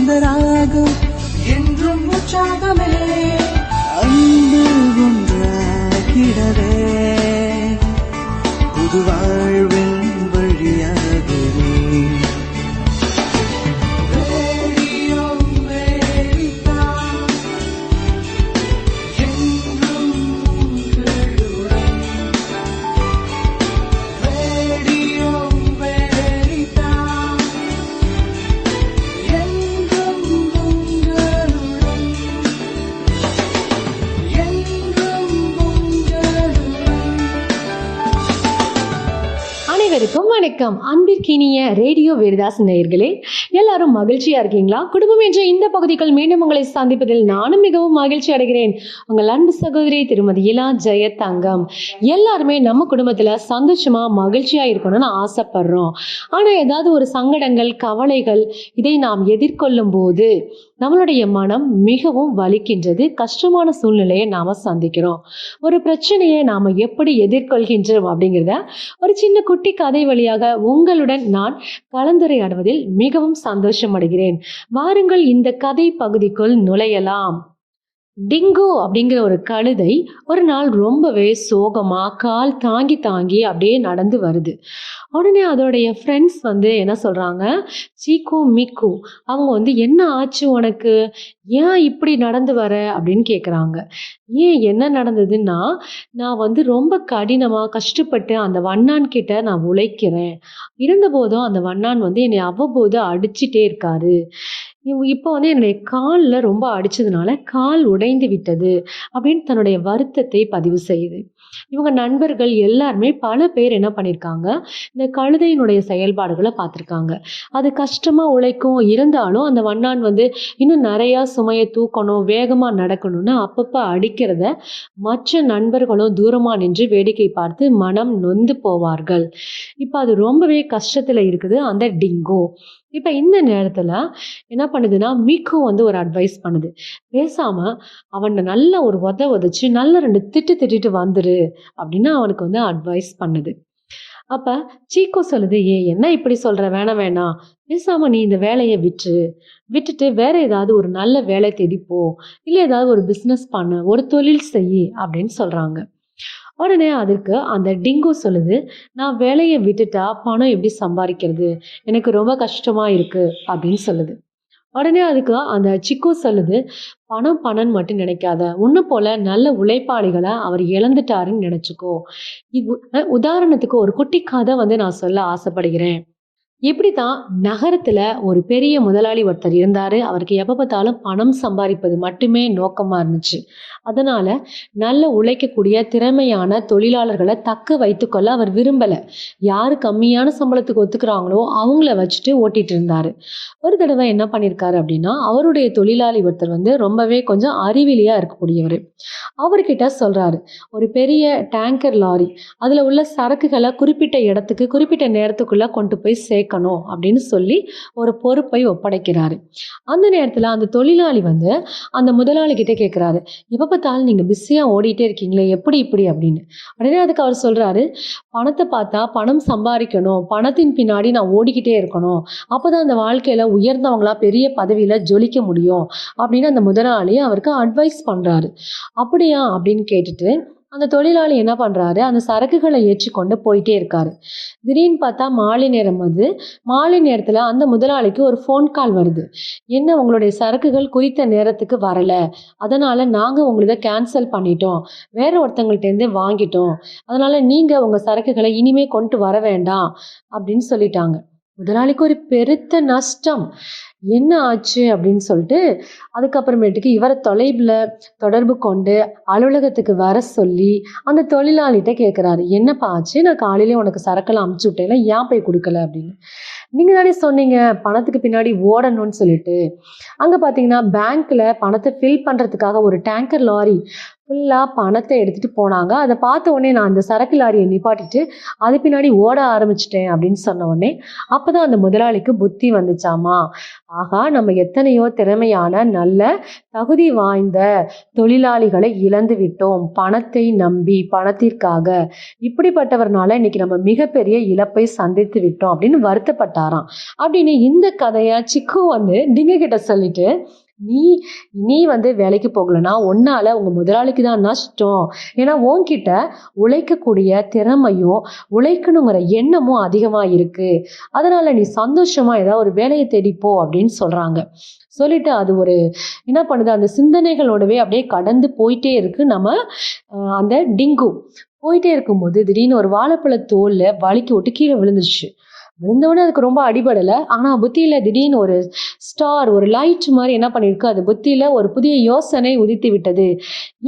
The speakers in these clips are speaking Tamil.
सुंदरा வணக்கம். அன்பிற்கினிய ரேடியோ வேரிதாஸ் நேயர்களே எல்லாரும் மகிழ்ச்சியா இருக்கீங்களா? குடும்பம் என்ற இந்த பகுதிகள் மீண்டும் உங்களை சந்திப்பதில் நானும் மிகவும் மகிழ்ச்சி அடைகிறேன். உங்கள் அன்பு சகோதரி திருமதி இலா ஜெயத்தங்கம் எல்லாருமே நம்ம குடும்பத்துல சந்தோஷமா மகிழ்ச்சியா இருக்கணும்னு ஆசைப்படுறோம். ஆனா ஏதாவது ஒரு சங்கடங்கள் கவலைகள் இதை நாம் எதிர்கொள்ளும் போது நம்மளுடைய மனம் மிகவும் வலிக்கின்றது. கஷ்டமான சூழ்நிலையை நாம் சந்திக்கிறோம். ஒரு பிரச்சனையை நாம் எப்படி எதிர்கொள்கின்றோம் அப்படிங்கிறத ஒரு சின்ன குட்டி கதை வழியாக உங்களுடன் நான் கலந்துரையாடுவதில் மிகவும் சந்தோஷம் அடைகிறேன் வாருங்கள் இந்த கதை பகுதிக்குள் நுழையலாம். டிங்கு அப்படிங்கிற ஒரு கழுதை ஒரு நாள் ரொம்பவே சோகமாக கால் தாங்கி தாங்கி அப்படியே நடந்து வருது. உடனே அதோடைய ஃப்ரெண்ட்ஸ் வந்து என்ன சொல்கிறாங்க சீக்கு மிக்கு அவங்க வந்து என்ன ஆச்சு உனக்கு? ஏன் இப்படி நடந்து வர? அப்படின்னு கேட்குறாங்க ஏன் என்ன நடந்ததுன்னா நான் வந்து ரொம்ப கடினமாக கஷ்டப்பட்டு அந்த வண்ணான் கிட்ட நான் உழைக்கிறேன். இருந்தபோதும் அந்த வண்ணான் வந்து என்னை அவ்வப்போது அடிச்சிட்டே இருக்காரு. இப்போ வந்து என்னுடைய காலில் ரொம்ப அடிச்சதுனால கால் உடைந்து விட்டது அப்படின்னு தன்னுடைய வருத்தத்தை பதிவு செய்யுது. இவங்க நண்பர்கள் எல்லாருமே பல பேர் என்ன பண்ணியிருக்காங்க இந்த கழுதையினுடைய செயல்பாடுகளை பார்த்துருக்காங்க. அது கஷ்டமாக உழைக்கும் இருந்தாலும் அந்த வண்ணான் வந்து இன்னும் நிறையா சுமையை தூக்கணும் வேகமாக நடக்கணும்னு அப்பப்போ அடிக்கிறத மற்ற நண்பர்களும் தூரமாக நின்று வேடிக்கை பார்த்து மனம் நொந்து போவார்கள். இப்போ அது ரொம்பவே கஷ்டத்தில் இருக்குது. அந்த டிங்கோ. இப்போ இந்த நேரத்தில் என்ன பண்ணுதுன்னா மீக்கு வந்து ஒரு அட்வைஸ் பண்ணுது. பேசாமல் அவனை நல்ல ஒரு உத உதச்சி நல்ல ரெண்டு திட்டு திட்டிட்டு வந்துரு அப்படின்னு அவனுக்கு வந்து அட்வைஸ் பண்ணுது. அப்போ சீக்கோ சொல்லுது ஏ என்ன இப்படி சொல்கிற வேணாம் வேணாம். பேசாமல் நீ இந்த வேலையை விட்டு விட்டுட்டு வேற ஏதாவது ஒரு நல்ல வேலை தேடிப்போ இல்லை ஏதாவது ஒரு பிஸ்னஸ் பண்ண. ஒரு தொழில் செய். அப்படின்னு சொல்கிறாங்க உடனே அதுக்கு அந்த டிங்கோ சொல்லுது நான் வேலையை விட்டுட்டா பணம் எப்படி சம்பாதிக்கிறது? எனக்கு ரொம்ப கஷ்டமாக இருக்குது அப்படின்னு சொல்லுது. உடனே அதுக்கு அந்த சிக்கு சொல்லுது பணம் பணம் மட்டும் நினைக்காத. உன்னை போல நல்ல உழைப்பாளிகளை அவர் இழந்துட்டாருன்னு நினச்சிக்கோ. இது உதாரணத்துக்கு ஒரு குட்டி கதை வந்து நான் சொல்ல ஆசைப்படுகிறேன். இப்படி தான் நகரத்தில் ஒரு பெரிய முதலாளி ஒருத்தர் இருந்தார். அவருக்கு எப்போ பார்த்தாலும் பணம் சம்பாதிப்பது மட்டுமே நோக்கமாக இருந்துச்சு. அதனால் நல்ல உழைக்கக்கூடிய திறமையான தொழிலாளர்களை தக்க வைத்துக்கொள்ள அவர் விரும்பலை. யார் கம்மியான சம்பளத்துக்கு ஒத்துக்கிறாங்களோ அவங்கள வச்சுட்டு ஓட்டிகிட்டு இருந்தார். ஒரு தடவை என்ன பண்ணியிருக்காரு அப்படின்னா அவருடைய தொழிலாளி ஒருத்தர் வந்து ரொம்பவே கொஞ்சம் அறிவிலியாக இருக்கக்கூடியவர். அவர்கிட்ட சொல்கிறாரு ஒரு பெரிய டேங்கர் லாரி அதில் உள்ள சரக்குகளை குறிப்பிட்ட இடத்துக்கு குறிப்பிட்ட நேரத்துக்குள்ளே கொண்டு போய் சேர்க்க சேர்க்கணும் அப்படின்னு சொல்லி ஒரு பொறுப்பை ஒப்படைக்கிறாரு. அந்த நேரத்தில் அந்த தொழிலாளி வந்து அந்த முதலாளி கிட்டே கேட்குறாரு எப்போ பார்த்தாலும் நீங்கள் பிஸியாக ஓடிட்டே இருக்கீங்களே எப்படி இப்படி? அப்படின்னு. உடனே அதுக்கு அவர் சொல்கிறாரு பணத்தை பார்த்தா பணம் சம்பாதிக்கணும் பணத்தின் பின்னாடி நான் ஓடிக்கிட்டே இருக்கணும். அப்போ தான் அந்த வாழ்க்கையில் உயர்ந்தவங்களா பெரிய பதவியில் ஜொலிக்க முடியும். அப்படின்னு அந்த முதலாளி அவருக்கு அட்வைஸ் பண்ணுறாரு அப்படியா? அப்படின்னு கேட்டுட்டு அந்த தொழிலாளி என்ன பண்ணுறாரு அந்த சரக்குகளை ஏற்றிக்கொண்டு போயிட்டே இருக்காரு. திடீர்னு பார்த்தா மாலை நேரம் வந்து மாலை நேரத்தில் அந்த முதலாளிக்கு ஒரு ஃபோன் கால் வருது. என்ன உங்களுடைய சரக்குகள் குறித்த நேரத்துக்கு வரலை. அதனால் நாங்கள் உங்களை கேன்சல் பண்ணிட்டோம். வேற ஒருத்தங்கள்ட்டேருந்து வாங்கிட்டோம். அதனால் நீங்கள் உங்கள் சரக்குகளை இனிமே கொண்டு வர வேண்டாம். அப்படின்னு சொல்லிட்டாங்க. முதலாளிக்கு ஒரு பெருத்த நஷ்டம். என்ன ஆச்சு அப்படின்னு சொல்லிட்டு அதுக்கப்புறமேட்டுக்கு இவரை தொலைவில் தொடர்பு கொண்டு அலுவலகத்துக்கு வர சொல்லி அந்த தொழிலாளிகிட்ட கேட்குறாரு என்னப்பா ஆச்சு? நான் காலையிலே உனக்கு சரக்கெல்லாம் அமுச்சு விட்டேன்னா ஏன் போய் கொடுக்கல? அப்படின்னு. நீங்கள் தானே சொன்னீங்க பணத்துக்கு பின்னாடி ஓடணும்னு சொல்லிட்டு. அங்கே பார்த்தீங்கன்னா பேங்க்கில் பணத்தை ஃபில் பண்ணுறதுக்காக ஒரு டேங்கர் லாரி ஃபுல்லாக பணத்தை எடுத்துகிட்டு போனாங்க. அதை பார்த்த உடனே நான் அந்த சரக்கு லாரியை நிப்பாட்டிட்டு அது பின்னாடி ஓட ஆரம்பிச்சிட்டேன் அப்படின்னு சொன்ன உடனே அப்போ தான் அந்த முதலாளிக்கு புத்தி வந்துச்சாமா? ஆகா நம்ம எத்தனையோ திறமையான நல்ல தகுதி வாய்ந்த தொழிலாளிகளை இழந்து விட்டோம். பணத்தை நம்பி பணத்திற்காக. இப்படிப்பட்டவர்னால இன்னைக்கு நம்ம மிகப்பெரிய இழப்பை சந்தித்து விட்டோம் அப்படின்னு வருத்தப்பட்டார் மாட்டாராம் அப்படின்னு இந்த கதையை சிக்கு வந்து டிங்க கிட்ட சொல்லிட்டு நீ நீ வந்து வேலைக்கு போகலன்னா உன்னால உங்க முதலாளிக்கு தான் நஷ்டம். ஏன்னா உன்கிட்ட உழைக்கக்கூடிய திறமையும் உழைக்கணுங்கிற எண்ணமும் அதிகமா இருக்கு. அதனால நீ சந்தோஷமா ஏதாவது ஒரு வேலையை தேடிப்போ அப்படின்னு சொல்றாங்க. சொல்லிட்டு அது ஒரு என்ன பண்ணுது? அந்த சிந்தனைகளோடவே அப்படியே கடந்து போயிட்டே இருக்கு நம்ம அந்த டிங்கு. போயிட்டே இருக்கும்போது திடீர்னு ஒரு வாழைப்பழ தோல்ல வலிக்கு விட்டு கீழே விழுந்துருச்சு. விழுந்தவொடனே அதுக்கு ரொம்ப அடிபடலை. ஆனால் புத்தியில் திடீர்னு ஒரு ஸ்டார் ஒரு லைட் மாதிரி என்ன பண்ணியிருக்கு? அது புத்தியில் ஒரு புதிய யோசனை உதித்து விட்டது.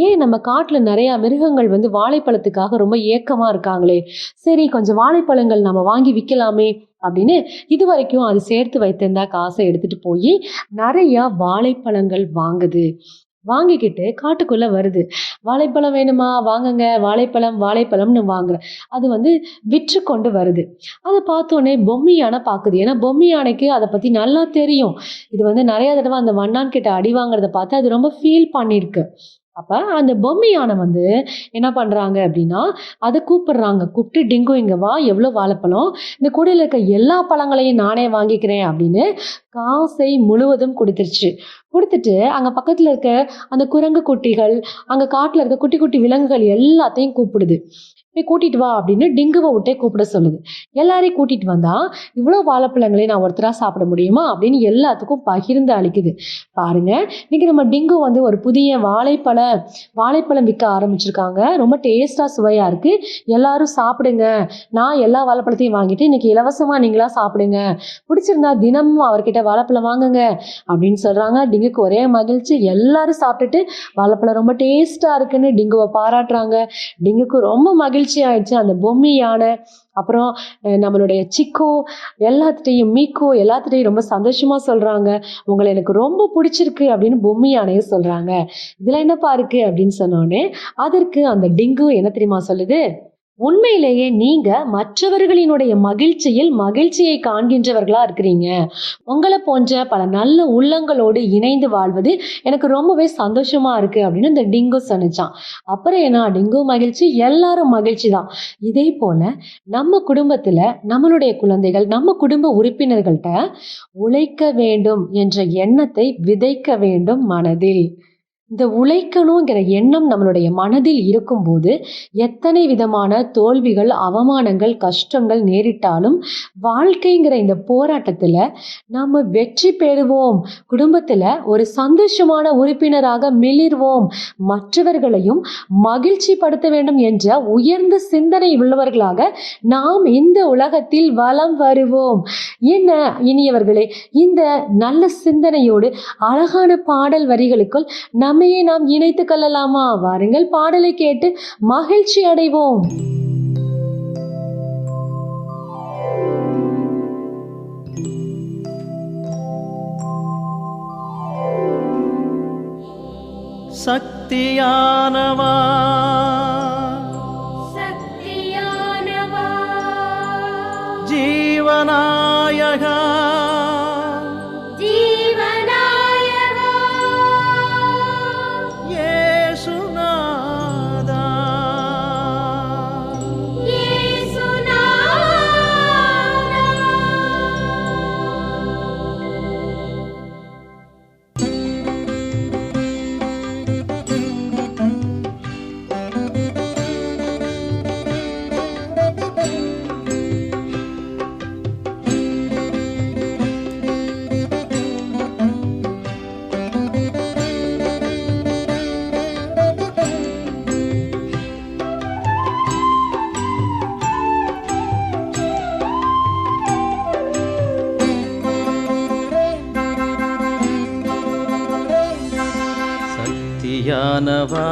ஏன் நம்ம காட்டில் நிறையா மிருகங்கள் வந்து வாழைப்பழத்துக்காக ரொம்ப ஏக்கமாக இருக்காங்களே? சரி கொஞ்சம் வாழைப்பழங்கள் நம்ம வாங்கி விற்கலாமே அப்படின்னு இது வரைக்கும் அது சேர்த்து வைத்திருந்தா காசை எடுத்துட்டு போய் நிறையா வாழைப்பழங்கள் வாங்குது. வாங்கிக்கிட்டு காட்டுக்குள்ள வருது. வாழைப்பழம் வேணுமா? வாங்குங்க. வாழைப்பழம் வாழைப்பழம்னு வாங்குற. அது வந்து விற்று கொண்டு வருது. அதை பார்த்தோன்னே பொம்மி யானை பார்க்குது. ஏன்னா பொம்மி யானைக்கு அதை பற்றி நல்லா தெரியும். இது வந்து நிறைய தடவை அந்த வண்ணான் கிட்ட அடி வாங்குறத பார்த்து அது ரொம்ப ஃபீல் பண்ணியிருக்கு. அப்போ அந்த பொம்மை யானை வந்து என்ன பண்ணுறாங்க அப்படின்னா அதை கூப்பிடுறாங்க. கூப்பிட்டு டிங்கு இங்கே வா. எவ்வளோ வாழைப்பழம்? இந்த கூடையில் இருக்க எல்லா பழங்களையும் நானே வாங்கிக்கிறேன் அப்படின்னு காசை முழுவதும் கொடுத்துருச்சு. கொடுத்துட்டு அங்கே பக்கத்தில் இருக்க அந்த குரங்கு குட்டிகள் அங்கே காட்டில் இருக்க குட்டி குட்டி விலங்குகள் எல்லாத்தையும் கூப்பிடுது. போய் கூட்டிட்டு வா அப்படின்னு டிங்குவை விட்டே கூப்பிட சொல்லுது. எல்லாரையும் கூட்டிட்டு வந்தா இவ்வளோ வாழைப்பழங்களை நான் ஒருத்தராக சாப்பிட முடியுமா? அப்படின்னு எல்லாத்துக்கும் பகிர்ந்து அளிக்குது. பாருங்க இன்னைக்கு நம்ம டிங்கு வந்து ஒரு புதிய வாழைப்பழம் வாழைப்பழம் விற்க ஆரம்பிச்சிருக்காங்க. ரொம்ப டேஸ்டா சுவையா இருக்கு. எல்லாரும் சாப்பிடுங்க. நான் எல்லா வாழைப்பழத்தையும் வாங்கிட்டு இன்னைக்கு இலவசமா நீங்களா சாப்பிடுங்க. பிடிச்சிருந்தா தினமும் அவர்கிட்ட வாழைப்பழம் வாங்குங்க அப்படின்னு சொல்றாங்க. டிங்குக்கு ஒரே மகிழ்ச்சி. எல்லாரும் சாப்பிட்டுட்டு வாழைப்பழம் ரொம்ப டேஸ்டா இருக்குன்னு டிங்குவை பாராட்டுறாங்க. டிங்குக்கு ரொம்ப மகிழ்ச்சி. மகிழ்ச்சி ஆயிடுச்சு. அந்த பொம்மி யானை அப்புறம் நம்மளுடைய சிக்கோ எல்லாத்துட்டையும் மீக்கோ எல்லாத்துட்டையும் ரொம்ப சந்தோஷமா சொல்றாங்க. உங்களை எனக்கு ரொம்ப பிடிச்சிருக்கு அப்படின்னு பொம்மி யானையும் சொல்றாங்க. இதுல என்னப்பா இருக்கு அப்படின்னு சொன்னோடனே அதற்கு அந்த டிங்கு என்ன தெரியுமா சொல்லுது? உண்மையிலேயே நீங்க மற்றவர்களினுடைய மகிழ்ச்சியில் மகிழ்ச்சியை காண்கின்றவர்களா இருக்கிறீங்க. உங்களை போன்ற பல நல்ல உள்ளங்களோடு இணைந்து வாழ்வது எனக்கு ரொம்பவே சந்தோஷமா இருக்கு அப்படின்னு இந்த டிங்கு சொன்னிச்சான். அப்புறம் என்ன? டிங்கு மகிழ்ச்சி எல்லாரும் மகிழ்ச்சி தான். இதே போல நம்ம குடும்பத்துல நம்மளுடைய குழந்தைகள் நம்ம குடும்ப உறுப்பினர்கள்ட்ட உழைக்க வேண்டும் என்ற எண்ணத்தை விதைக்க வேண்டும் மனதில். இந்த உழைக்கணுங்கிற எண்ணம் நம்மளுடைய மனதில் இருக்கும்போது எத்தனை விதமான தோல்விகள் அவமானங்கள் கஷ்டங்கள் நேரிட்டாலும் வாழ்க்கைங்கிற இந்த போராட்டத்தில் நம்ம வெற்றி பெறுவோம். குடும்பத்தில் ஒரு சந்தோஷமான உறுப்பினராக மிளிர்வோம். மற்றவர்களையும் மகிழ்ச்சி படுத்த வேண்டும் என்ற உயர்ந்த சிந்தனை உள்ளவர்களாக நாம் இந்த உலகத்தில் வலம் வருவோம். என்ன இனியவர்களே? இந்த நல்ல சிந்தனையோடு அழகான பாடல் வரிகளுக்குள் நம்மையே நாம் இணைத்துக் கொள்ளலாமா? வாருங்கள் பாடலை கேட்டு மகிழ்ச்சி அடைவோம். சக்தியானவா? சக்தியானவா? ஜீவநாயகா? ஜீவநாயகா சக்தியானவா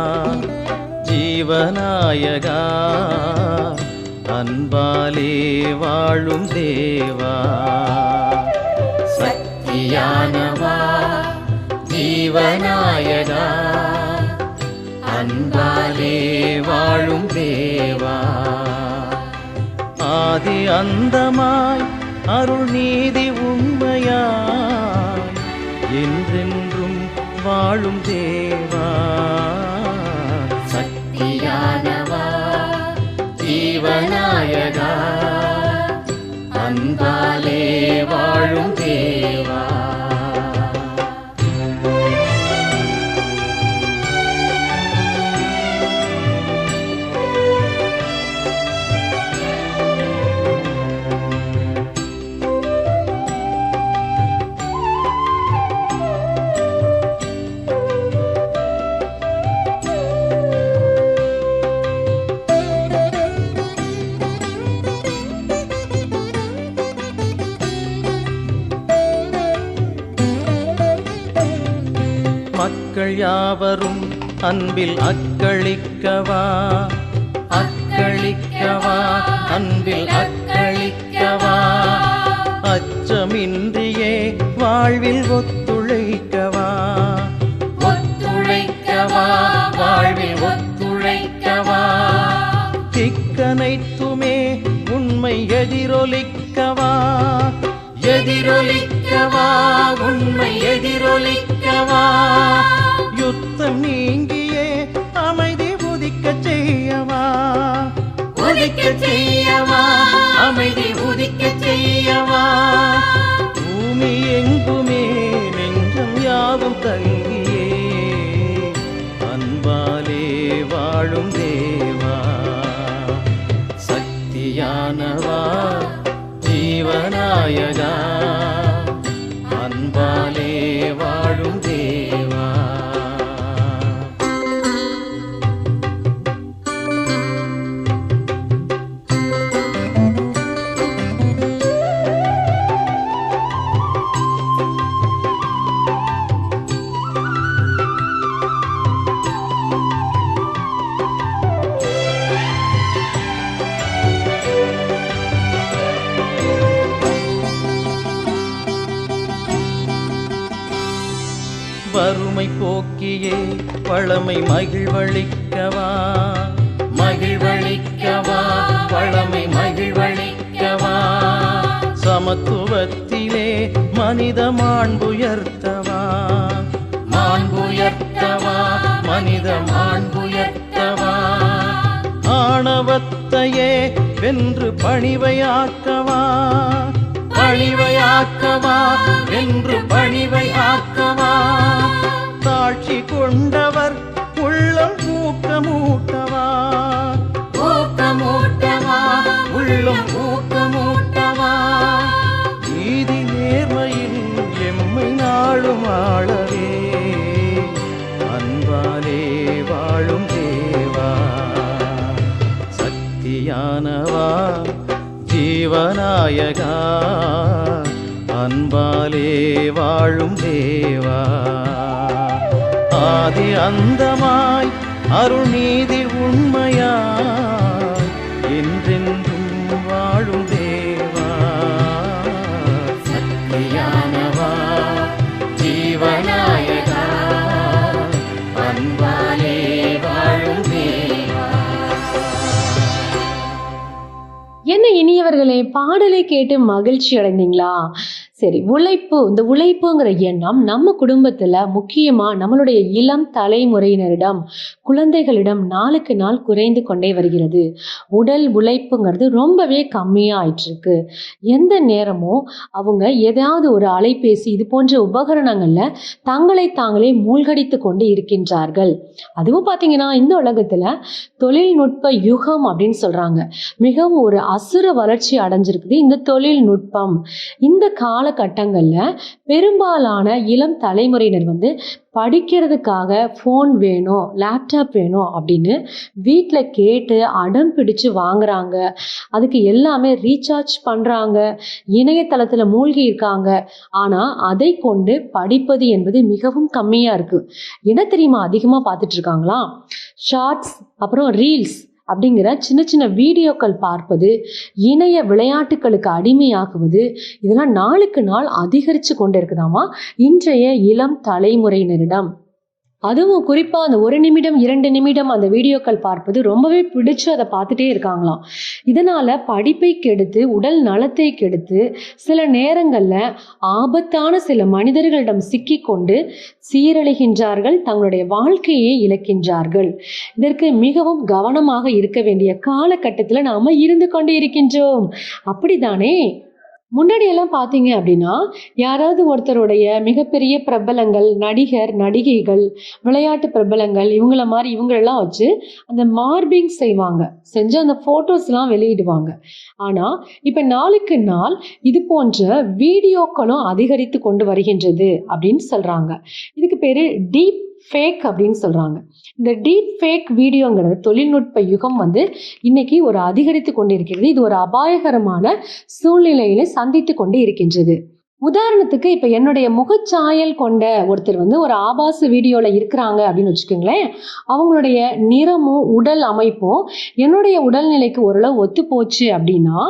ஜீவநாயகா அன்பாலே வாழும் தேவா. சக்தியானவா ஜீவநாயகா அன்பாலே வாழும் தேவா. ஆதி அந்தமாய் அருள் நீதி உண்மையாய் என்றென்றும் ஆளும் தேவா. சக்தியானவா ஜீவனா? யாவரும் அன்பில் அக்களிக்கவா? அக்களிக்கவா? அன்பில் அக்களிக்கவா? அச்சமின்றியே வாழ்வில் ஒத்துழைக்கவா? ஒத்துழைக்கவா? வாழ்வில் ஒத்துழைக்கவா? திக்கனைத்துமே உண்மை எதிரொலிக்கவா? எதிரொலிக்கவா? உண்மை எதிரொலிக்கவா? செய்யவா? அமைதி உதிக்க செய்யவா? பூமி எங்குமே நெஞ்சம் யாவும் தங்கியே. அன்பாலே வாழும் தேவா. சக்தியானவா? ஜீவநாயகா. அன்பாலே வாழும் பழமை மகிழ்வளிக்கவா? மகிழ்வளிக்கவா? பழமை மகிழ்வளிக்கவா? சமத்துவத்திலே மனித மாண்புயர்த்தவா? மாண்புயர்த்தவா? மனித மாண்புயர்த்தவா? ஆணவத்தையே வென்று பணிவையாக்கவா? பணிவையாக்கவா? வென்று பணிவை தாட்சி கொண்டவர் உள்ளம் ஊக்கமூட்டவா? ஊக்கமூட்டவா? உள்ளம் ஊக்கமூட்டவா? நீதி நேர்மையில் எம்மை நாளும் ஆளவே. அன்பாலே வாழும் தேவா. சக்தியானவா ஜீவநாயகா. அன்பாலே வாழும் தேவா. ஆதி அந்தமாய் அருள் நீதி உண்மையாய் என்றென்றும் வாழும் தேவா. சக்தியானவா ஜீவநாயகா அன்பாலே வாழும் தேவா. என்ன இனியவர்களே பாடலை கேட்டு மகிழ்ச்சி அடைந்தீங்களா சரி உழைப்பு இந்த உழைப்புங்கிற எண்ணம் நம்ம குடும்பத்தில் முக்கியமாக நம்மளுடைய இளம் தலைமுறையினரிடம் குழந்தைகளிடம் நாளுக்கு நாள் குறைந்து கொண்டே வருகிறது. உடல் உழைப்புங்கிறது ரொம்பவே கம்மியாக ஆயிட்டுருக்கு. எந்த நேரமும் அவங்க ஏதாவது ஒரு அலைபேசி இது போன்ற உபகரணங்களில் தங்களை தாங்களே மூழ்கடித்து கொண்டு இருக்கின்றார்கள். அதுவும் பார்த்தீங்கன்னா இந்த உலகத்தில் தொழில்நுட்ப யுகம் அப்படின்னு சொல்கிறாங்க மிகவும் ஒரு அசுர வளர்ச்சி அடைஞ்சிருக்குது இந்த தொழில்நுட்பம். இந்த கால காலகட்டங்களில் பெரும்பாலான இளம் தலைமுறையினர் வந்து படிக்கிறதுக்காக ஃபோன் வேணும் லேப்டாப் வேணும் அப்படின்னு வீட்டில் கேட்டு அடம் பிடிச்சு வாங்குறாங்க. அதுக்கு எல்லாமே ரீசார்ஜ் பண்ணுறாங்க இணையதளத்தில் மூழ்கி இருக்காங்க. ஆனால் அதை கொண்டு படிப்பது என்பது மிகவும் கம்மியாக இருக்குது என்ன தெரியுமா? அதிகமாக பார்த்துட்டு இருக்காங்களா? ஷார்ட்ஸ் அப்புறம் ரீல்ஸ் அப்படிங்கிற சின்ன சின்ன வீடியோக்கள் பார்ப்பது இணைய விளையாட்டுகளுக்கு அடிமையாகுவது இதெல்லாம் நாளுக்கு நாள் அதிகரித்து கொண்டு இருக்குதாமா இன்றைய இளம் தலைமுறையினரிடம். அதுவும் குறிப்பாக அந்த ஒரு நிமிடம் இரண்டு நிமிடம் அந்த வீடியோக்கள் பார்ப்பது ரொம்பவே பிடிச்சு அதை பார்த்துட்டே இருக்காங்களாம். இதனால் படிப்பை கெடுத்து உடல் நலத்தை கெடுத்து சில நேரங்களில் ஆபத்தான சில மனிதர்களிடம் சிக்கிக்கொண்டு சீரழிகின்றார்கள் தங்களுடைய வாழ்க்கையை இழக்கின்றார்கள். இதற்கு மிகவும் கவனமாக இருக்க வேண்டிய காலகட்டத்தில் நாம் இருந்து கொண்டு இருக்கின்றோம். அப்படிதானே முன்னாடியெல்லாம் பார்த்தீங்க அப்படின்னா யாராவது ஒருத்தருடைய மிகப்பெரிய பிரபலங்கள் நடிகர் நடிகைகள் விளையாட்டு பிரபலங்கள் இவங்கள மாதிரி இவங்களெல்லாம் வச்சு அந்த மார்பிங் செய்வாங்க. செஞ்சு அந்த ஃபோட்டோஸ்லாம் வெளியிடுவாங்க. ஆனால் இப்போ நாளுக்கு நாள் இது போன்ற வீடியோக்களும் அதிகரித்து கொண்டு வருகின்றது அப்படின்னு சொல்கிறாங்க இதுக்கு பேர் டீப் ஃபேக் அப்படின்னு சொல்கிறாங்க இந்த டீப் ஃபேக் வீடியோங்கிறது தொழில்நுட்ப யுகம் வந்து இன்னைக்கு ஒரு அதிகரித்து கொண்டிருக்கிறது. இது ஒரு அபாயகரமான சூழ்நிலையில சந்தித்து கொண்டு இருக்கின்றது. உதாரணத்துக்கு இப்போ என்னுடைய முகச்சாயல் கொண்ட ஒருத்தர் வந்து ஒரு ஆபாச வீடியோவில் இருக்கிறாங்க அப்படின்னு வச்சுக்கோங்களேன். அவங்களுடைய நிறமும் உடல் அமைப்பும் என்னுடைய உடல்நிலைக்கு ஓரளவு ஒத்து போச்சு அப்படின்னா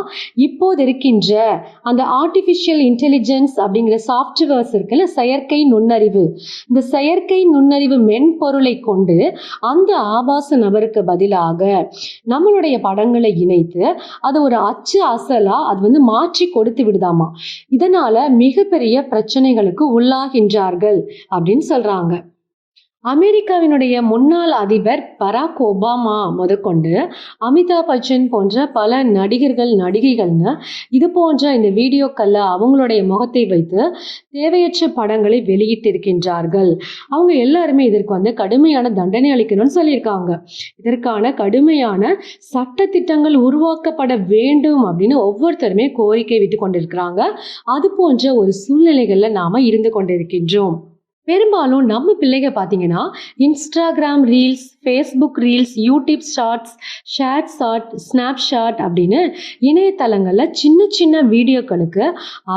இப்போது இருக்கின்ற அந்த ஆர்டிஃபிஷியல் இன்டெலிஜென்ஸ் அப்படிங்கிற சாஃப்ட்வேர்ஸ் இருக்குல்ல செயற்கை நுண்ணறிவு. இந்த செயற்கை நுண்ணறிவு மென்பொருளை கொண்டு அந்த ஆபாச நபருக்கு பதிலாக நம்மளுடைய படங்களை இணைத்து அது ஒரு அச்சு அசலா அது வந்து மாற்றி கொடுத்து விடுதாமா? இதனால மிகப்பெரிய பிரச்சனைகளுக்கு உள்ளாகின்றார்கள் அப்படின்னு சொல்றாங்க. அமெரிக்காவினுடைய முன்னாள் அதிபர் பராக் ஒபாமா முதற்கொண்டு அமிதாப் பச்சன் போன்ற பல நடிகர்கள் நடிகைகள்னு இது போன்ற இந்த வீடியோக்களில் அவங்களுடைய முகத்தை வைத்து தேவையற்ற படங்களை வெளியிட்டிருக்கின்றார்கள். அவங்க எல்லாருமே இதற்கு வந்து கடுமையான தண்டனை அளிக்கணும்னு சொல்லியிருக்காங்க. இதற்கான கடுமையான சட்ட திட்டங்கள் உருவாக்கப்பட வேண்டும் அப்படின்னு ஒவ்வொருத்தருமே கோரிக்கை விட்டு கொண்டிருக்கிறாங்க. அது போன்ற ஒரு சூழ்நிலைகளில் நாம இருந்து கொண்டிருக்கின்றோம். பெரும்பாலும் நம்ம பிள்ளைங்க பார்த்தீங்கன்னா Instagram reels Facebook reels YouTube shorts shade shot அப்படின்னு இணையதளங்களில் சின்ன சின்ன வீடியோக்களுக்கு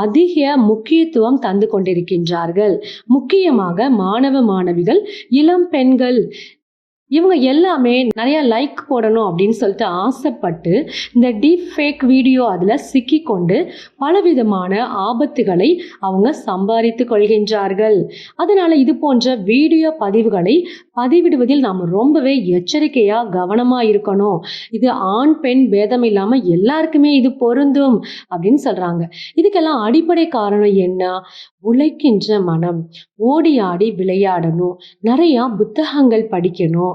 அதிக முக்கியத்துவம் தந்து கொண்டிருக்கின்றார்கள். முக்கியமாக மாணவ மாணவிகள் இளம் பெண்கள் இவங்க எல்லாமே நிறைய லைக் போடணும் அப்படின்னு சொல்லிட்டு ஆசைப்பட்டு இந்த டீப் ஃபேக் வீடியோ அதில் சிக்கிக்கொண்டு பலவிதமான ஆபத்துகளை அவங்க சம்பாதித்து கொள்கின்றார்கள். அதனால இது போன்ற வீடியோ பதிவுகளை பதிவிடுவதில் நாம் ரொம்பவே எச்சரிக்கையாக கவனமாக இருக்கணும். இது ஆண் பெண் பேதம் இல்லாமல் எல்லாருக்குமே இது பொருந்தும் அப்படின்னு சொல்கிறாங்க இதுக்கெல்லாம் அடிப்படை காரணம் என்ன? உழைக்கின்ற மனம் ஓடி ஆடி விளையாடணும். நிறையா புத்தகங்கள் படிக்கணும்.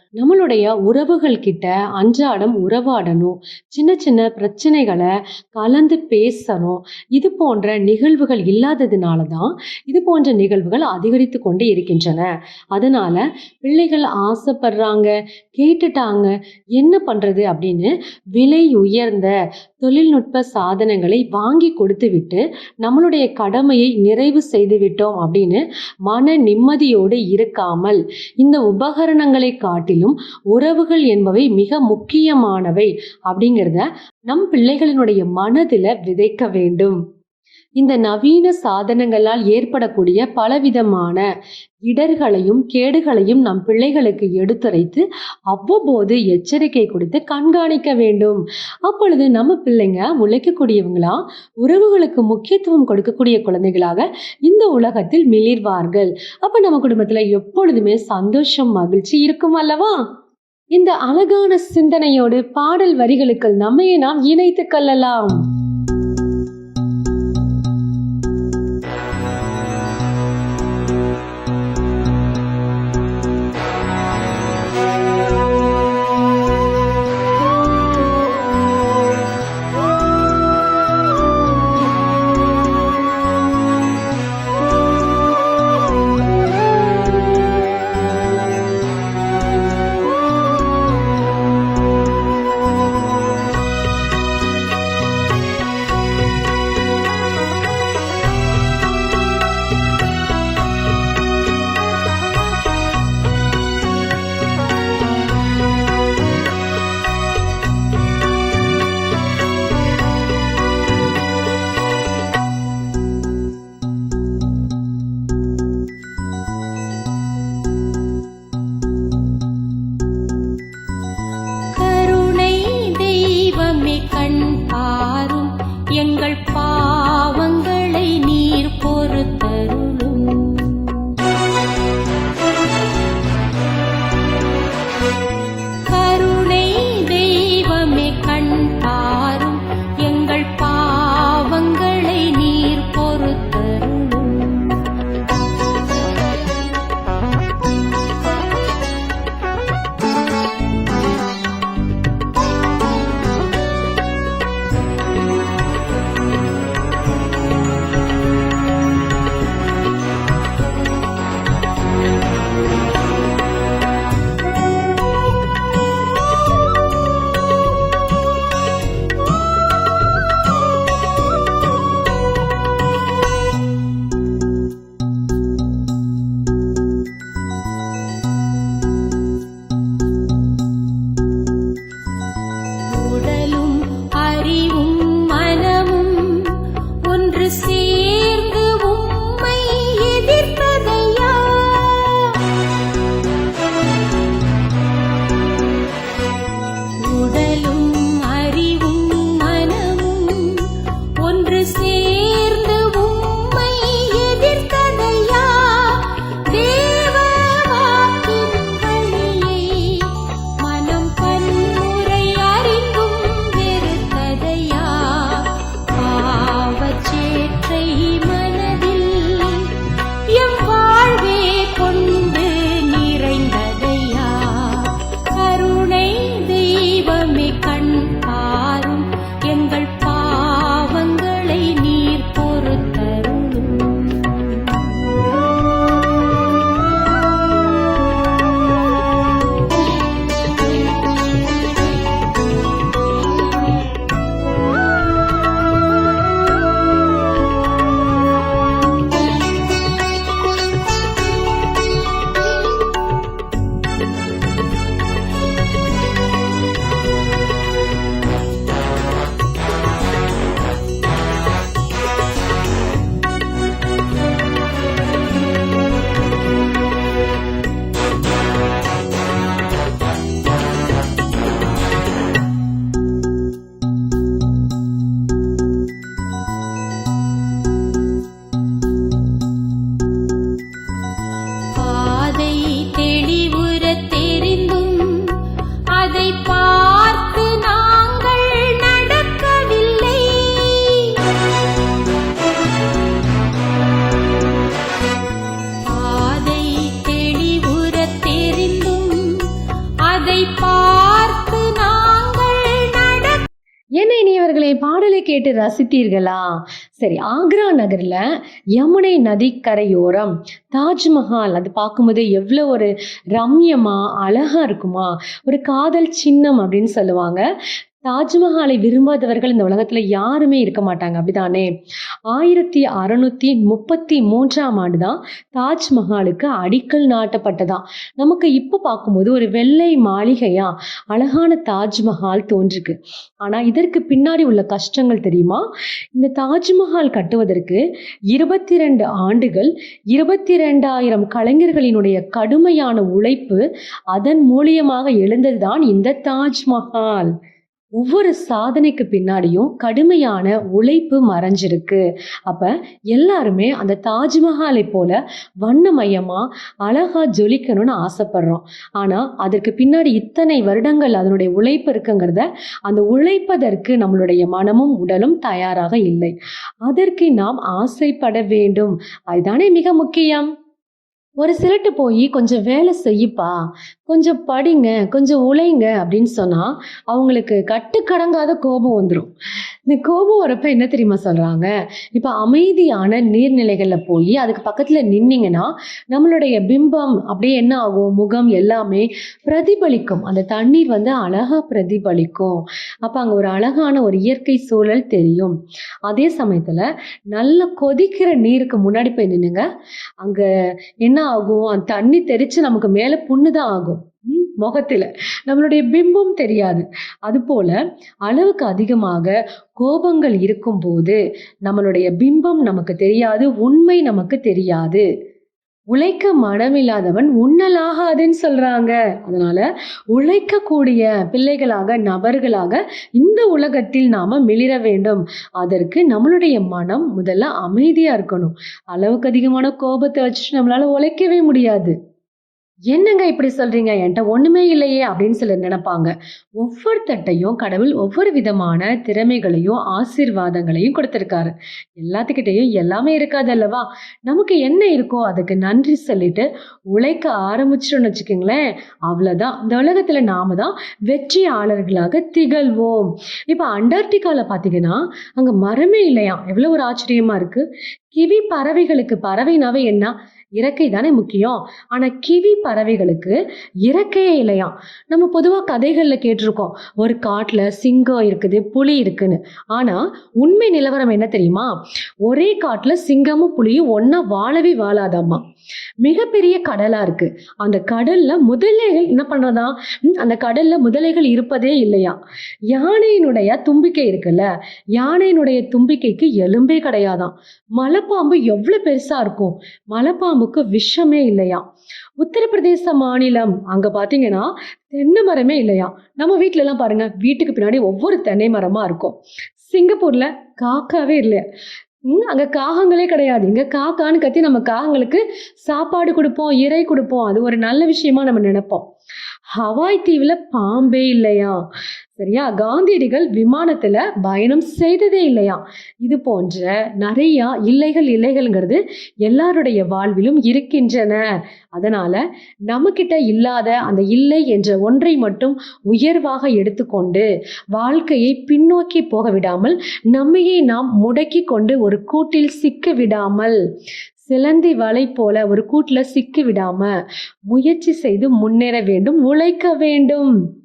நம்மளுடைய உறவுகள் கிட்ட அன்றாடம் உறவாடணும். சின்ன சின்ன பிரச்சனைகளை கலந்து பேசணும். இது போன்ற நிகழ்வுகள் இல்லாததுனால தான் இது போன்ற நிகழ்வுகள் அதிகரித்து கொண்டு இருக்கின்றன. அதனால பிள்ளைகள் ஆசைப்படுறாங்க கேட்டுட்டாங்க என்ன பண்றது அப்படின்னு விலை உயர்ந்த தொழில்நுட்ப சாதனங்களை வாங்கி கொடுத்து விட்டு நம்மளுடைய கடமையை நிறைவு செய்து விட்டோம் அப்படின்னு மன நிம்மதியோடு இருக்காமல் இந்த உபகரணங்களை காட்டிலும் உறவுகள் என்பவை மிக முக்கியமானவை அப்படிங்கிறத நம் பிள்ளைகளினுடைய மனதில் விதைக்க வேண்டும். இந்த நவீன சாதனங்களால் ஏற்படக்கூடிய பலவிதமான இடர்களையும் கேடுகளையும் நம் பிள்ளைகளுக்கு எடுத்துரைத்து அவ்வப்போது எச்சரிக்கை கொடுத்து கண்காணிக்க வேண்டும். அப்பொழுது நம்ம பிள்ளைங்க உழைக்கக்கூடியவங்களா உறவுகளுக்கு முக்கியத்துவம் கொடுக்கக்கூடிய குழந்தைகளாக இந்த உலகத்தில் மிளிர்வார்கள். அப்ப நம்ம குடும்பத்துல எப்பொழுதுமே சந்தோஷம் மகிழ்ச்சி இருக்கும் அல்லவா? இந்த அழகான சிந்தனையோடு பாடல் வரிகளுக்கு நம்மையே நாம் இணைத்துக் கொள்ளலாம். பாடலை கேட்டு ரசித்தீர்களா? சரி ஆக்ரா நகர்ல யமுனை நதிக்கரையோரம் தாஜ்மஹால் அது பார்க்கும்போது எவ்வளோ ஒரு ரம்யமா அழகா இருக்குமா? ஒரு காதல் சின்னம் அப்படின்னு சொல்லுவாங்க. தாஜ்மஹாலை விரும்பாதவர்கள் இந்த உலகத்துல யாருமே இருக்க மாட்டாங்க. அப்படிதானே? ஆயிரத்தி அறுநூத்தி முப்பத்தி மூன்றாம் ஆண்டு தான் தாஜ்மஹாலுக்கு அடிக்கல் நாட்டப்பட்டதா? நமக்கு இப்போ பார்க்கும்போது ஒரு வெள்ளை மாளிகையா அழகான தாஜ்மஹால் தோன்றுக்கு ஆனா இதற்கு பின்னாடி உள்ள கஷ்டங்கள் தெரியுமா? இந்த தாஜ்மஹால் கட்டுவதற்கு இருபத்தி ரெண்டு ஆண்டுகள் இருபத்தி ரெண்டாயிரம் கலைஞர்களினுடைய கடுமையான உழைப்பு அதன் மூலியமாக எழுந்ததுதான் இந்த தாஜ்மஹால். ஒவ்வொரு சாதனைக்கு பின்னாடியும் கடுமையான உழைப்பு மறைஞ்சிருக்கு. அப்ப எல்லாருமே அந்த தாஜ்மஹாலை போல வண்ணமயமா அழகா ஜொலிக்கணும்னு ஆசைப்படுறோம். ஆனா அதற்கு பின்னாடி இத்தனை வருடங்கள் அதனுடைய உழைப்பு இருக்குங்கிறத அந்த உழைப்பதற்கு நம்மளுடைய மனமும் உடலும் தயாராக இல்லை. அதற்கு நாம் ஆசைப்பட வேண்டும். அதுதானே மிக முக்கியம். ஒரு சிலட்டு போய் கொஞ்சம் வேலை செய்யுப்பா கொஞ்சம் படிங்க கொஞ்சம் உழைங்க அப்படின்னு சொன்னா அவங்களுக்கு கட்டுக்கடங்காத கோபம் வந்துடும் இந்த கோபம் வரப்ப என்ன தெரியுமா சொல்றாங்க? இப்ப அமைதியான நீர்நிலைகள்ல போய் அதுக்கு பக்கத்துல நின்னீங்கன்னா நம்மளுடைய பிம்பம் அப்படியே என்ன ஆகும்? முகம் எல்லாமே பிரதிபலிக்கும். அந்த தண்ணீர் வந்து அழகா பிரதிபலிக்கும். அப்ப அங்க ஒரு அழகான ஒரு இயற்கை சூழல் தெரியும். அதே சமயத்துல நல்ல கொதிக்கிற நீருக்கு முன்னாடி போய் நின்னுங்க. அங்க என்ன ஆகும்? அந்த தண்ணி தெரிச்சு நமக்கு மேல புண்ணு தான் ஆகும். முகத்தில். நம்மளுடைய பிம்பம் தெரியாது. அதுபோல அளவுக்கு அதிகமாக கோபங்கள் இருக்கும்போது நம்மளுடைய பிம்பம் நமக்கு தெரியாது உண்மை நமக்கு தெரியாது. உழைக்க மனமில்லாதவன் உண்ணலாகாதுன்னு சொல்றாங்க. அதனால உழைக்கக்கூடிய பிள்ளைகளாக நபர்களாக இந்த உலகத்தில் நாம மிளிர வேண்டும். அதற்கு நம்மளுடைய மனம் முதல்ல அமைதியா இருக்கணும். அளவுக்கு அதிகமான கோபத்தை வச்சுட்டு நம்மளால உழைக்கவே முடியாது. என்னங்க இப்படி சொல்றீங்க? என்கிட்ட ஒண்ணுமே இல்லையே அப்படின்னு சிலர் நினைப்பாங்க. ஒவ்வொருத்தட்டையும் கடவுள் ஒவ்வொரு விதமான திறமைகளையும் ஆசீர்வாதங்களையும் கொடுத்துருக்காரு. எல்லாத்துக்கிட்டையும் எல்லாமே இருக்காது அல்லவா நமக்கு என்ன இருக்கோ அதுக்கு நன்றி சொல்லிட்டு உழைக்க ஆரம்பிச்சிட்டோம்னு வச்சுக்கோங்களேன். அவ்வளோதான் இந்த உலகத்துல நாம தான் வெற்றியாளர்களாக திகழ்வோம். இப்போ அண்டார்டிகாவில் பார்த்தீங்கன்னா அங்கே மரமே இல்லையா எவ்வளோ ஒரு ஆச்சரியமா இருக்கு. கிவி பறவைகளுக்கு பறவைனாவே என்ன? இறக்கை தானே முக்கியம். ஆனா கிவி பறவைகளுக்கு இறக்கையே இல்லையாம் நம்ம பொதுவா கதைகள்ல கேட்டிருக்கோம். ஒரு காட்டுல சிங்கம் இருக்குது புலி இருக்குன்னு. ஆனா உண்மை நிலவரம் என்ன தெரியுமா? ஒரே காட்டுல சிங்கமும் புலியும் ஒன்றா வாழவே வாழாதாம்மா. மிகப்பெரிய கடலா இருக்கு. அந்த கடல்ல முதலைகள் என்ன பண்றதா? அந்த கடல்ல முதலைகள் இருப்பதே இல்லையா? யானையினுடைய தும்பிக்கை இருக்குல்ல? யானையினுடைய தும்பிக்கைக்கு எலும்பே கிடையாதான் மலை மலைப்பாம்பு எவ்வளவு பெருசா இருக்கும்? மலைப்பாம்புக்கு விஷமே இல்லையா? உத்தரப்பிரதேச மாநிலம் அங்க பாத்தீங்கன்னா தென்னை மரமே இல்லையா? நம்ம வீட்டிலலாம் எல்லாம் பாருங்க வீட்டுக்கு பின்னாடி ஒவ்வொரு தென்னை மரமா இருக்கும். சிங்கப்பூர்ல காக்காவே இல்லை. ம், அங்க காகங்களே கிடையாது. இங்க காக்கான்னு கத்தி நம்ம காகங்களுக்கு சாப்பாடு கொடுப்போம் இறை கொடுப்போம். அது ஒரு நல்ல விஷயமா நம்ம நினைப்போம். ஹவாய் தீவுல பாம்பே இல்லையா? சரியா? காந்தியடிகள் விமானத்துல பயணம் செய்ததே இல்லையா? இது போன்ற நிறைய இல்லைகள் இல்லைகள்ங்கிறது எல்லாருடைய வாழ்விலும் இருக்கின்றன. அதனால நம்மக்கிட்ட இல்லாத அந்த இல்லை என்ற ஒன்றை மட்டும் உயர்வாக எடுத்துக்கொண்டு வாழ்க்கையை பின்னோக்கி போக விடாமல் நம்மையே நாம் முடக்கி கொண்டு ஒரு கூட்டில் சிக்க விடாமல் சிலந்தி வலை போல ஒரு கூட்டில் சிக்கி விடாம முயற்சி செய்து முன்னேற வேண்டும் உழைக்க வேண்டும்.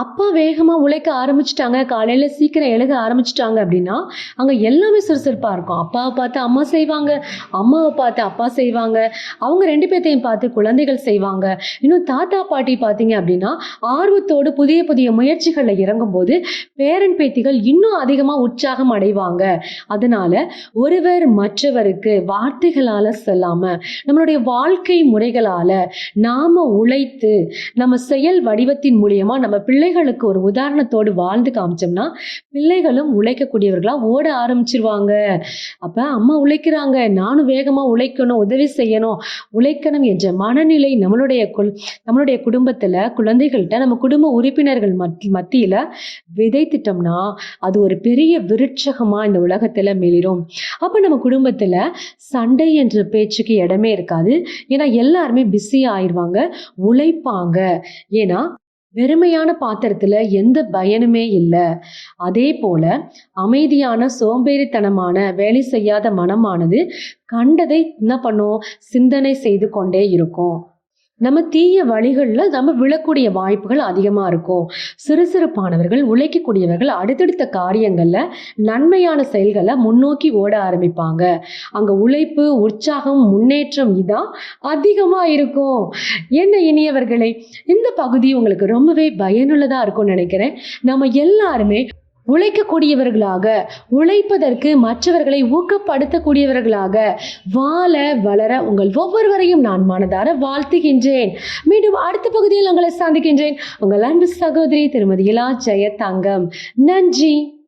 அப்பா வேகமாக உழைக்க ஆரம்பிச்சிட்டாங்க. காலையில் சீக்கிரம் எழுக ஆரம்பிச்சிட்டாங்க அப்படின்னா அங்கே எல்லாமே சுறுசுறுப்பாக இருக்கும். அப்பாவை பார்த்து அம்மா செய்வாங்க அம்மாவை பார்த்து அப்பா செய்வாங்க அவங்க ரெண்டு பேர்த்தையும் பார்த்து குழந்தைகள் செய்வாங்க. இன்னும் தாத்தா பாட்டி பார்த்தீங்க அப்படின்னா ஆர்வத்தோடு புதிய புதிய முயற்சிகளில் இறங்கும்போது பேரன் பேத்திகள் இன்னும் அதிகமாக உற்சாகம் அடைவாங்க. அதனால ஒருவர் மற்றவருக்கு வார்த்தைகளால சொல்லாமல் நம்மளுடைய வாழ்க்கை முறைகளால நாம உழைத்து நம்ம செயல் வடிவத்தின் மூலியமா நம்ம பிள்ளைகளுக்கு ஒரு உதாரணத்தோடு வாழ்ந்து காமிச்சோம்னா பிள்ளைகளும் உழைக்கக்கூடியவர்களா ஓட ஆரம்பிச்சிருவாங்க. அப்ப அம்மா உழைக்கிறாங்க நானும் வேகமா உழைக்கணும் உதவி செய்யணும் உழைக்கணும் என்ற மனநிலை நம்மளுடைய குல்- நம்மளுடைய குடும்பத்துல குழந்தைகள்கிட்ட நம்ம குடும்ப உறுப்பினர்கள் மத்தி மத்தியில விதைத்திட்டோம்னா அது ஒரு பெரிய விருட்சகமா இந்த உலகத்துல மிளிரும். அப்ப நம்ம குடும்பத்துல சண்டை என்ற பேச்சுக்கு இடமே இருக்காது. ஏன்னா எல்லாருமே பிஸி ஆயிடுவாங்க உழைப்பாங்க. ஏன்னா வெறுமையான பாத்திரத்துல எந்த பயனுமே இல்லை. அதே போல அமைதியான சோம்பேறித்தனமான வேலை செய்யாத மனமானது கண்டதை என்ன பண்ணும்? சிந்தனை செய்து கொண்டே இருக்கும். நம்ம தீய வழிகளில் நம்ம விழக்கூடிய வாய்ப்புகள் அதிகமாக இருக்கும். சிறுசிறுப்பானவர்கள் உழைக்கக்கூடியவர்கள் அடுத்தடுத்த காரியங்களில் நன்மையான செயல்களை முன்னோக்கி ஓட ஆரம்பிப்பாங்க. அங்கே உழைப்பு உற்சாகம் முன்னேற்றம் இதான் அதிகமாக இருக்கும். என்ன இனியவர்களே இந்த பகுதி உங்களுக்கு ரொம்பவே பயனுள்ளதாக இருக்கும்னு நினைக்கிறேன். நம்ம எல்லாருமே உழைக்கக்கூடியவர்களாக உழைப்பதற்கு மற்றவர்களை ஊக்கப்படுத்தக்கூடியவர்களாக வாழ வளர உங்கள் ஒவ்வொருவரையும் நான் மனதார வாழ்த்துகின்றேன். மீண்டும் அடுத்த பகுதியில் உங்களை சந்திக்கின்றேன். உங்கள் அன்பு சகோதரி திருமதி இலா ஜெயதங்கம். நன்றி.